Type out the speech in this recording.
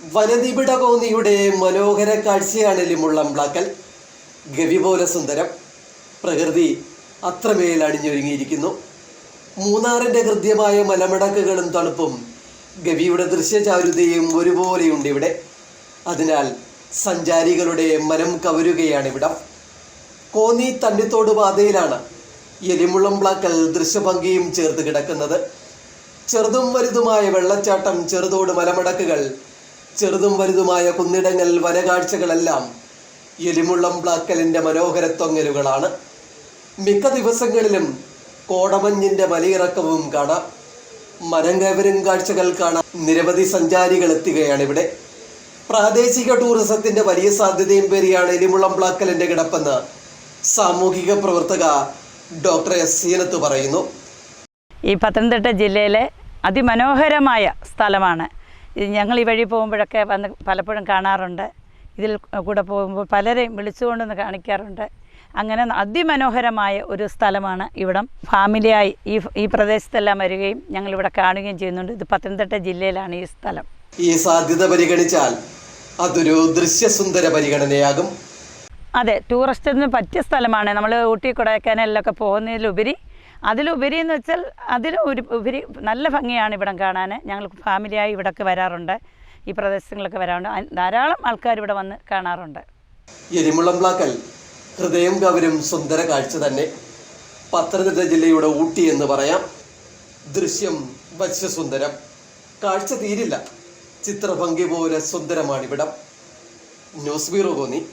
വനനിബിഡ കോന്നിയുടെ മനോഹര കാഴ്ചയാണ് ലിമുള്ളംബ്ലാക്കൽ ഗവി പോലെ സുന്ദരം പ്രകൃതി അത്രമേൽ അണിഞ്ഞൊരുങ്ങിയിരിക്കുന്നു. മൂന്നാറിന്റെ ഹൃദ്യമായ മലമടക്കുകളും തണുപ്പും ഗവിയുടെ ദൃശ്യചാരുതയും ഒരുപോലെയുണ്ട് ഇവിടെ. അതിനാൽ സഞ്ചാരികളുടെ മനം കവരുകയാണ് ഇവിടം. കോന്നി തണ്ണിത്തോട് പാതയിലാണ് എലിമുള്ളംബ്ലാക്കൽ ദൃശ്യഭംഗിയും ചേർത്ത് കിടക്കുന്നത്. ചെറുതും വലുതുമായ വെള്ളച്ചാട്ടം ചെറുതോട് മലമടക്കുകൾ ചെറുതും വലുതുമായ കുന്നിടങ്ങൾ വനകാഴ്ചകളെല്ലാം എലിമുള്ളം പ്ലാക്കലിന്റെ മനോഹരത്വങ്ങലുകളാണ് മിക്ക ദിവസങ്ങളിലും കോടമഞ്ഞിന്റെ മലയിറക്കവും കാണാം. മരം കവരും കാഴ്ചകൾ കാണാൻ നിരവധി സഞ്ചാരികൾ എത്തുകയാണ് ഇവിടെ. പ്രാദേശിക ടൂറിസത്തിന്റെ വലിയ സാധ്യതയും പേരിയാണ് എലിമുള്ളം പ്ലാക്കലിന്റെ കിടപ്പെന്ന് സാമൂഹിക പ്രവർത്തക ഡോക്ടർ എസ് സീനത്ത് പറയുന്നു. ഈ പത്തനംതിട്ട ജില്ലയിലെ അതിമനോഹരമായ സ്ഥലമാണ് ഞങ്ങൾ ഈ വഴി പോകുമ്പോഴൊക്കെ വന്ന് പലപ്പോഴും കാണാറുണ്ട്. ഇതിൽ കൂടെ പോകുമ്പോൾ പലരെയും വിളിച്ചുകൊണ്ടൊന്ന് കാണിക്കാറുണ്ട്. അങ്ങനെ അതിമനോഹരമായ ഒരു സ്ഥലമാണ് ഇവിടം. ഫാമിലിയായി ഈ ഈ പ്രദേശത്തെല്ലാം വരികയും ഞങ്ങളിവിടെ കാണുകയും ചെയ്യുന്നുണ്ട്. ഇത് പത്തനംതിട്ട ജില്ലയിലാണ് ഈ സ്ഥലം. ഈ സാധ്യത പരിഗണിച്ചാൽ അതൊരു ദൃശ്യസുന്ദര പരിഗണനയാകും. അതെ ടൂറിസ്റ്റിന് പറ്റിയ സ്ഥലമാണ്. നമ്മൾ ഊട്ടി കൊടൈക്കനാലിലൊക്കെ പോകുന്നതിലുപരി അതിലുപരി എന്ന് വെച്ചാൽ അതിൽ ഒരു ഉപരി നല്ല ഭംഗിയാണ് ഇവിടം കാണാൻ. ഞങ്ങൾ ഫാമിലിയായി ഇവിടൊക്കെ വരാറുണ്ട്. ഈ പ്രദേശങ്ങളൊക്കെ വരാറുണ്ട്. ധാരാളം ആൾക്കാർ ഇവിടെ വന്ന് കാണാറുണ്ട്. എരിമുളം പ്ലാക്കൽ ഹൃദയം കവരും സുന്ദര കാഴ്ച തന്നെ. പത്തനംതിട്ട ജില്ലയുടെ ഊട്ടി എന്ന് പറയാം. ദൃശ്യം വശ്യസുന്ദരം. കാഴ്ച തീരില്ല. ചിത്രഭംഗി പോലെ സുന്ദരമാണിവിടം. News bureau Konni.